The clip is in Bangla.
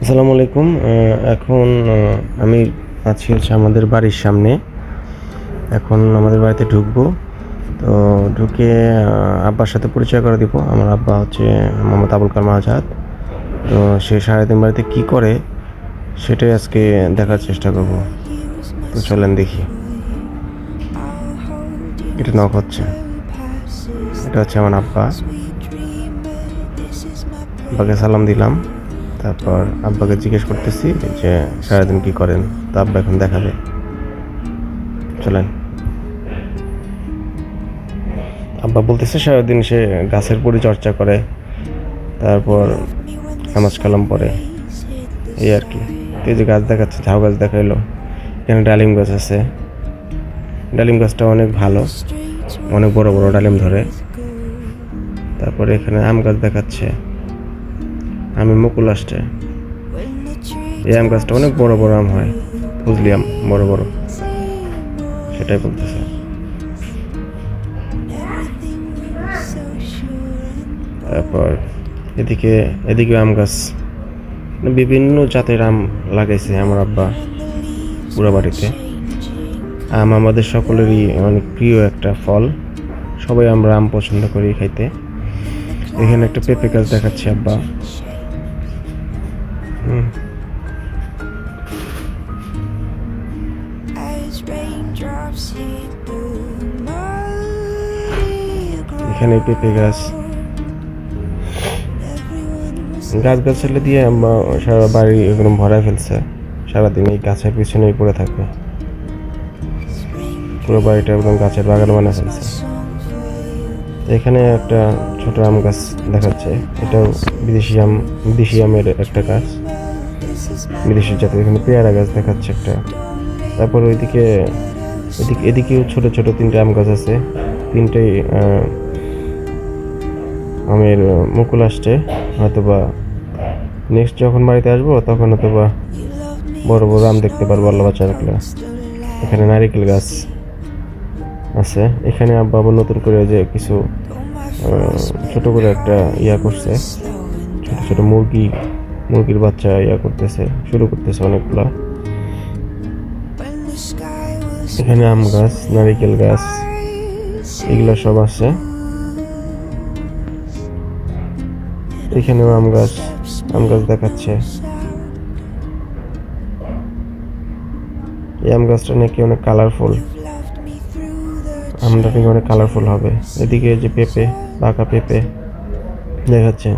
আসসালামু আলাইকুম এখন আমি আছি হচ্ছে আমাদের বাড়ির সামনে। এখন আমাদের বাড়িতে ঢুকবো। তো ঢুকে আব্বার সাথে পরিচয় করে দিব। আমার আব্বা হচ্ছে মোহাম্মদ আবুল কালাম আজাদ। তো সে সারাদিন বাড়িতে কী করে, সেটাই আজকে দেখার চেষ্টা করব। তো চলেন দেখি। এটা নক হচ্ছে। এটা হচ্ছে আমার আব্বা। আব্বাকে সালাম দিলাম। তারপর আব্বাকে জিজ্ঞেস করতেছি যে, সারাদিন কি করেন? তো আব্বা এখন দেখাবে। চলেন। আব্বা বলতেছে সারাদিন সে গাছের পরিচর্যা করে, তারপর নামাজ কালাম পরে এই আর কি। এই যে গাছ দেখাচ্ছে, ঝাউ গাছ দেখাইলো। এখানে ডালিম গাছ আছে। ডালিম গাছটা অনেক ভালো। অনেক বড় বড় ডালিম ধরে। তারপরে এখানে আম গাছ দেখাচ্ছে। আমি মুকুল আসছে। এই আম গাছটা অনেক বড় বড় আম হয় বুঝলি আম, বড় বড়। সেটাই বলতেছে। তারপর এদিকে এদিকে আম গাছ। বিভিন্ন জাতের আম লাগাইছে আমার আব্বা পুরো বাড়িতে। আম আমাদের সকলেরই অনেক প্রিয় একটা ফল। সবাই আমরা আম পছন্দ করি খাইতে। এখানে একটা পেঁপে গাছ দেখাচ্ছে আব্বা। এখানে পেঁপে গাছ। গাছ গাছালি দিয়ে সারা বাড়ি এগুলো ভরায় ফেলছে। সারাদিন এই গাছের পিছনেই পড়ে থাকবে। পুরো বাড়িটা একদম গাছের বাগান বানা ফেলছে। এখানে একটা ছোট আম গাছ দেখাচ্ছে। এটাও বিদেশি আম বিদেশি আমের একটা গাছ। বিদেশি জাতের এখানে পেয়ারা গাছ দেখাচ্ছে একটা। তারপর ওইদিকে এদিকে এদিকেও ছোট ছোট তিনটে আম গাছ আছে। তিনটেই আমের মুকুল আসছে। হয়তোবা নেক্সট যখন বাড়িতে আসব তখন হয়তোবা বড় বড় আম দেখতে পারব আল্লাহ বাচ্চা রাখলে। এখানে নারিকেল গাছ আছে। এখানে আব্বা আবার নতুন করে যে কিছু ছোট করে একটা ইয়া করছে। ছোট ছোট মুরগি মুরগির বাচ্চা ইয়া করতেছে, শুরু করতেছে অনেকগুলা। এখানে আম গাছ, নারিকেল গাছ, এগুলো সব আছে। এখানেও আম গাছ আম গাছ দেখাচ্ছে। এই আম গাছটা নাকি অনেক কালারফুল আমটা নাকি অনেক কালারফুল হবে। এদিকে যে পেঁপে, পাকা পেঁপে দেখাচ্ছে।